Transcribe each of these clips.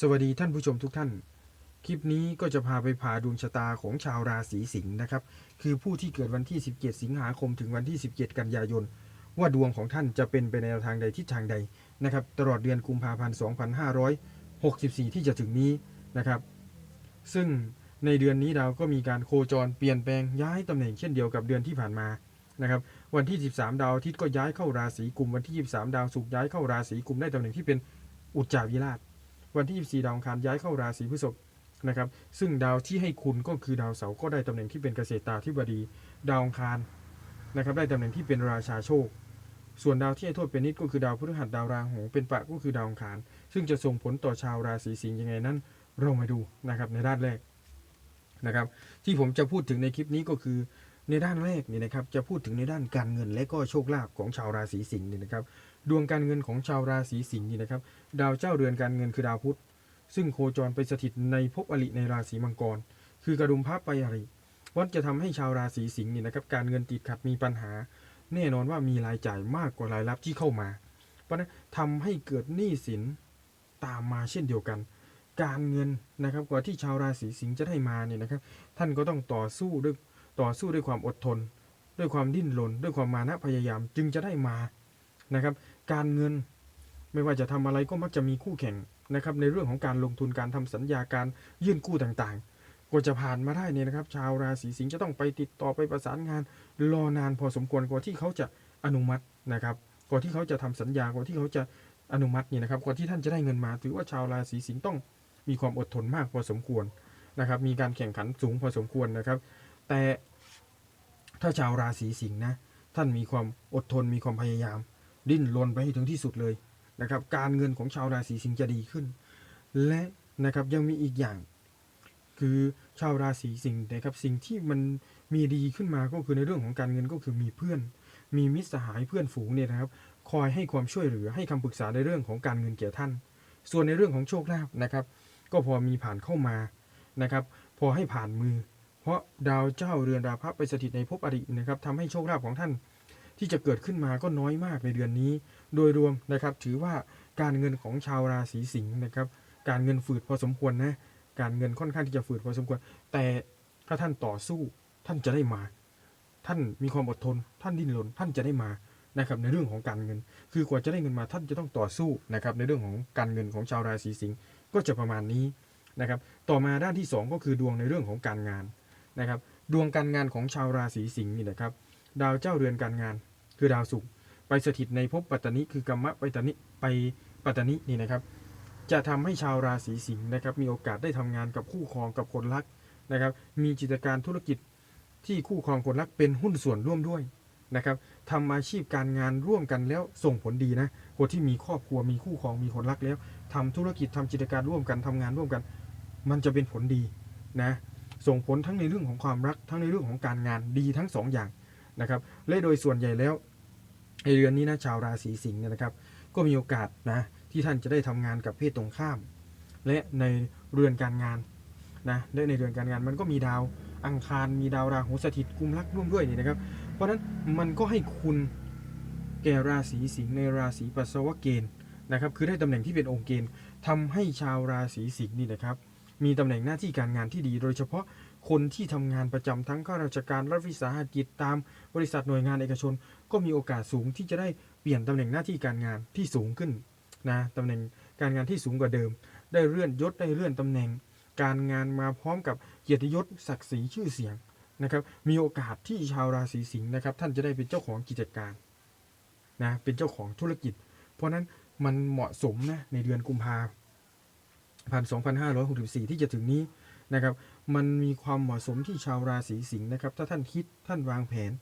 สวัสดีท่านผู้ชมทุกท่าน คลิปนี้ก็จะพาไปผ่าดวงชะตาของชาวราศีสิงห์นะครับ คือผู้ที่เกิดวันที่ 17 สิงหาคมถึงวันที่ 17 กันยายน ว่าดวงของท่านจะเป็นไปในทางใดทิศทางใดนะครับ ตลอดเดือนกุมภาพันธ์ 2564 ที่จะถึงนี้นะครับ ซึ่งในเดือนนี้ดาวก็มีการโคจรเปลี่ยนแปลงย้ายตำแหน่งเช่นเดียวกับเดือนที่ผ่านมานะครับ วันที่ 13 ดาวอาทิตย์ก็ย้ายเข้าราศีกุม วันที่ 23 ดาวศุกร์ย้ายเข้าราศีกุมได้ตำแหน่งที่เป็นอุจจาวิราช วันที่ 24 ดาวอังคารย้ายเข้าราศีพฤษภนะครับ ซึ่งดาวที่ให้คุณก็คือดาวเสาร์ก็ได้ตำแหน่งที่เป็นเกษตราธิบดี ดาวอังคารนะครับได้ตำแหน่งที่เป็นราชาโชค ส่วนดาวที่ให้โทษเป็นนิดก็คือดาวพฤหัสดาวราหูเป็นปะก็คือดาวอังคาร ซึ่งจะส่งผลต่อชาวราศีสิงห์ยังไงนั้น เรามาดูนะครับในด้านแรกนะครับที่ผมจะพูดถึงในคลิปนี้ก็คือในด้านแรกนี่นะครับจะพูดถึงในด้านการเงินและก็โชคลาภของชาวราศีสิงห์นี่นะครับ ดวงการเงินของชาวราศีสิงห์นี่นะครับ ดาวเจ้าเรือนการเงินคือดาวพุธ ซึ่งโคจรไปสถิตในภพอริในราศีมังกร คือกระดุมพระไปอริวัดจะทำให้ชาวราศีสิงห์นี่นะครับ การเงินติดขัดมีปัญหา แน่นอนว่ามีรายจ่ายมากกว่ารายรับที่เข้ามา เพราะฉะนั้นทำให้เกิดหนี้สินตามมาเช่นเดียวกัน การเงินนะครับกว่าที่ชาวราศีสิงห์จะได้มาเนี่ยนะครับ ท่านก็ต้องต่อสู้ด้วยต่อสู้ด้วยความอดทน ด้วยความดิ้นรนด้วยความมานะพยายามจึงจะได้มา นะครับ การเงินไม่ว่าจะทำอะไรก็มักจะมีคู่แข่งนะครับในเรื่องของการลงทุนการทำสัญญาการยื่นกู้ต่างๆกว่าจะผ่านมาได้เนี่ยนะครับ ชาวราศีสิงห์จะต้องไปติดต่อไปประสานงานรอนานพอสมควรกว่าที่เขาจะอนุมัตินะครับกว่าที่เขาจะทำสัญญากว่าที่เขาจะอนุมัติเนี่ยนะครับกว่าที่ท่านจะได้เงินมา ถือว่าชาวราศีสิงห์ต้องมีความอดทนมากพอสมควรนะครับ มีการแข่งขันสูงพอสมควรนะครับ แต่ถ้าชาวราศีสิงห์นะท่านมีความอดทนมีความพยายาม ดิ้นรนไปให้ถึงที่สุดเลยนะครับ การเงินของชาวราศีสิงห์จะดีขึ้น และนะครับยังมีอีกอย่าง คือชาวราศีสิงห์นะครับสิ่งที่มันมีดีขึ้นมาก็คือในเรื่องของการเงินก็คือมีเพื่อน มีมิตรสหายเพื่อนฝูงเนี่ยนะครับ คอยให้ความช่วยเหลือให้คำปรึกษาในเรื่องของการเงินแก่ท่าน ส่วนในเรื่องของโชคลาภนะครับ ก็พอมีผ่านเข้ามานะครับ พอให้ผ่านมือ เพราะดาวเจ้าเรือนราพะไปสถิตในภพอรินะครับทำให้โชคลาภของท่าน ที่จะเกิดขึ้นมาก็น้อยมากในเดือนนี้ โดยรวมนะครับ ถือว่าการเงินของชาวราศีสิงห์นะครับ การเงินฝืดพอสมควรนะ การเงินค่อนข้างที่จะฝืดพอสมควร แต่ถ้าท่านต่อสู้ท่านจะได้มา ท่านมีความอดทน ท่านดิ้นรนท่านจะได้มานะครับในเรื่องของการเงิน คือกว่าจะได้เงินมาท่านจะต้องต่อสู้นะครับในเรื่องของการเงินของชาวราศีสิงห์ก็จะประมาณนี้นะครับ ต่อมาด้านที่สองก็คือดวงในเรื่องของการงานนะครับ ดวงการงานของชาวราศีสิงห์นี่นะครับ ดาวเจ้าเรือนการงาน คือดาวศุกร์ไปสถิตในภพปัตตนิคือกรรมะไปตนิไปปัตตนินี่นะครับ จะทำให้ชาวราศีสิงห์นะครับ มีโอกาสได้ทำงานกับคู่ครองกับคนรักนะครับ มีกิจการธุรกิจที่คู่ครองคนรักเป็นหุ้นส่วนร่วมด้วยนะครับทำอาชีพการงานร่วมกันแล้วส่งผลดีนะคนที่มีครอบครัวมีคู่ครองมีคนรักแล้วทำธุรกิจทำกิจการร่วมกันทำงานร่วมกัน มันจะเป็นผลดีนะส่งผลทั้งในเรื่องของความรักทั้งในเรื่องของการงานดีทั้งสองอย่าง นะครับและโดยส่วนใหญ่แล้วในเดือนนี้นะชาวราศีสิงห์เนี่ยนะครับ ก็มีโอกาสนะที่ท่านจะได้ทำงานกับเพศตรงข้าม และในเรือนการงานนะและในเรือนการงานมันก็มีดาวอังคารมีดาวราหูสถิตกุมรักร่วมด้วยนี่นะครับ เพราะฉะนั้นมันก็ให้คุณแก่ราศีสิงห์ในราศีปัสสาวะเกณฑ์นะครับ คือได้ตำแหน่งที่เป็นองค์เกณฑ์ทำให้ชาวราศีสิงห์นี่นะครับ มีตำแหน่งหน้าที่การงานที่ดี โดยเฉพาะ คนที่ทำงานประจำทั้งข้าราชการรัฐวิสาหกิจตามบริษัทหน่วยงานเอกชน ก็มีโอกาสสูงที่จะได้เปลี่ยนตำแหน่งหน้าที่การงานที่สูงขึ้นนะตำแหน่งการงานที่สูงกว่าเดิม ได้เลื่อนยศได้เลื่อนตำแหน่ง การงานมาพร้อมกับเกียรติยศศักดิ์ศรีชื่อเสียงนะครับมีโอกาสที่ชาวราศีสิงห์นะครับท่านจะได้เป็นเจ้าของกิจการนะเป็นเจ้าของธุรกิจ เพราะฉะนั้นมันเหมาะสมนะในเดือนกุมภาพันธ์2564 ที่จะถึงนี้นะครับ มันมีความเหมาะสมที่ชาวราศีสิงห์นะครับ ถ้าท่านคิดท่านวางแผน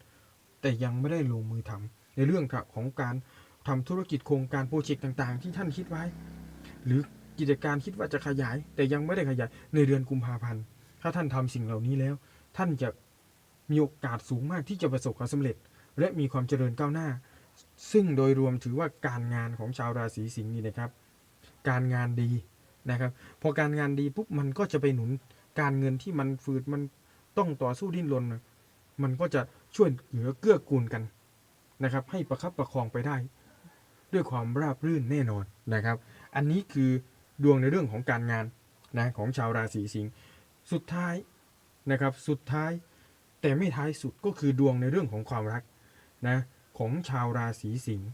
แต่ยังไม่ได้ลงมือทำในเรื่องของการทำธุรกิจโครงการโปรเจกต์ต่าง ๆ ที่ท่านคิดไว้ หรือกิจการคิดว่าจะขยาย แต่ยังไม่ได้ขยายในเดือนกุมภาพันธ์ถ้าท่านทำสิ่งเหล่านี้แล้ว ท่านจะมีโอกาสสูงมากที่จะประสบความสำเร็จ และมีความเจริญก้าวหน้า ซึ่งโดยรวมถือว่าการงานของชาวราศีสิงห์นี่นะครับ การงานดีนะครับ พอการงานดีปุ๊บมันก็จะไปหนุน การเงินที่มันฝืดมันต้องต่อสู้ดิ้นรนมันก็จะช่วยเหลือเกื้อกูลกันนะครับ ให้ประคับประคองไปได้ ด้วยความราบรื่นแน่นอนนะครับ อันนี้คือดวงในเรื่องของการงานนะของชาวราศีสิงห์สุดท้ายนะครับสุดท้ายแต่ไม่ท้ายสุดก็คือดวงในเรื่องของความรักนะของชาวราศีสิงห์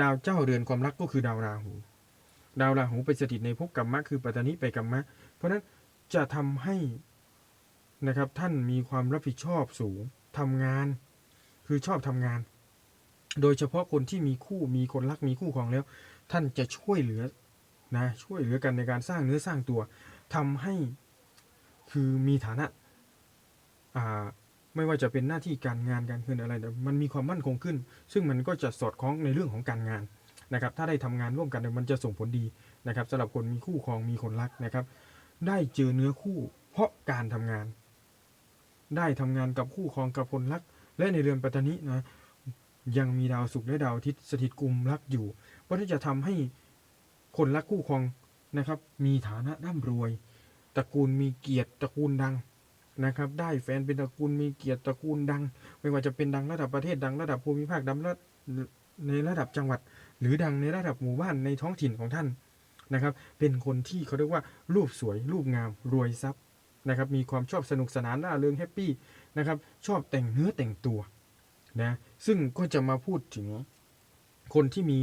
ดาวเจ้าเรือนความรักก็คือดาวราหู ดาวราหูไปสถิตในภพกรรมะคือปัตตานิไปกรรมะเพราะฉะนั้น จะทำให้นะครับท่านมีความรับผิดชอบสูงทำงาน คือชอบทำงาน โดยเฉพาะคนที่มีคู่มีคนรักมีคู่ครองแล้ว ท่านจะช่วยเหลือนะช่วยเหลือกันในการสร้างเนื้อสร้างตัวทำให้คือมีฐานะอ่าไม่ว่าจะเป็นหน้าที่การงานการเงินอะไรมันมีความมั่นคงขึ้น ซึ่งมันก็จะสอดคล้องในเรื่องของการงานนะครับ ถ้าได้ทำงานร่วมกันมันจะส่งผลดีนะครับสำหรับคนมีคู่ครองมีคนรักนะครับ ได้เจอเนื้อคู่ เพราะการทำงาน ได้ทำงานกับคู่ครองกับคนรัก และในเรือนปัตตานินะ ยังมีดาวศุกร์และดาวอาทิตย์สถิตกลุ่มรักอยู่เพราะที่จะทำให้คนรักคู่ครองนะครับ มีฐานะร่ำรวยตระกูลมีเกียรติตระกูลดังนะครับ ได้แฟนเป็นตระกูลมีเกียรติตระกูลดัง ไม่ว่าจะเป็นดังระดับประเทศดังระดับภูมิภาคดังระในระดับจังหวัด หรือดังในระดับหมู่บ้านในท้องถิ่นของท่าน นะครับ เป็นคนที่เขาเรียกว่ารูปสวย รูปงามรวยทรัพย์นะครับ มีความชอบสนุกสนานร่าเริงแฮปปี้นะครับ ชอบแต่งเนื้อแต่งตัวนะ ซึ่งก็จะมาพูดถึงคนที่มี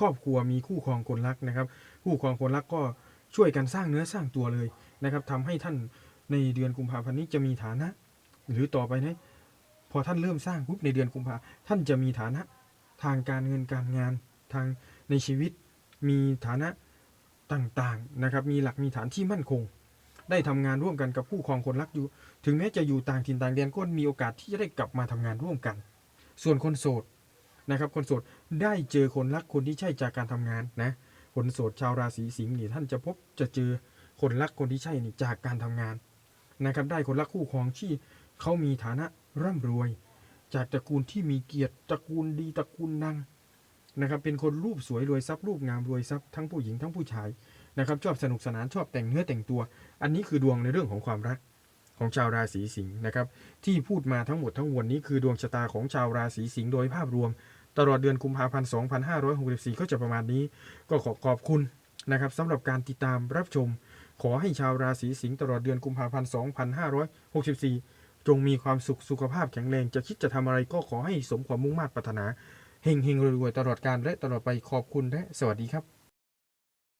ครอบครัวมีคู่ครองคนรักนะครับ คู่ครองคนรักก็ช่วยกันสร้างเนื้อสร้างตัวเลยนะครับทำให้ท่านในเดือนกุมภาพันธ์นี้จะมีฐานะ หรือต่อไปนะพอท่านเริ่มสร้างปุ๊บในเดือนกุมภาท่านจะมีฐานะ ทางการเงินการงานทางในชีวิต มีฐานะ ต่างๆนะครับมีหลักมีฐานที่มั่นคง ได้ทำงานร่วมกันกับผู้ครองคนรักอยู่ ถึงแม้จะอยู่ต่างถิ่นต่างแดนก็มีโอกาสที่จะได้กลับมาทำงานร่วมกัน ส่วนคนโสดนะครับคนโสดได้เจอคนรักคนที่ใช่จากการทำงานนะคนโสดชาวราศีสิงห์นี่ท่านจะพบจะเจอคนรักคนที่ใช่นี่จากการทำงานนะครับได้คนรักคู่ครองที่เขามีฐานะร่ำรวย จากตระกูลที่มีเกียรติตระกูลดีตระกูลดัง นะครับเป็นคนรูปสวยรวยทรัพย์รูปงามรวยทรัพย์ทั้งผู้หญิงทั้งผู้ชายนะครับชอบสนุกสนานชอบแต่งเนื้อแต่งตัว อันนี้คือดวงในเรื่องของความรักของชาวราศีสิงห์นะครับที่พูดมาทั้งหมดทั้งมวลนี้คือดวงชะตาของชาวราศีสิงห์โดยภาพรวม ตลอดเดือนกุมภาพันธ์ 2564 ก็จะประมาณนี้ ก็ขอขอบคุณนะครับสำหรับการติดตามรับชม ขอให้ชาวราศีสิงห์ตลอดเดือนกุมภาพันธ์ 2564 จงมีความสุขสุขภาพแข็งแรงจะคิดจะทำอะไรก็ขอให้สมความมุ่งมา่ปรารถนา เฮงเฮงรวยๆตลอดการและตลอดไปขอบคุณและสวัสดีครับ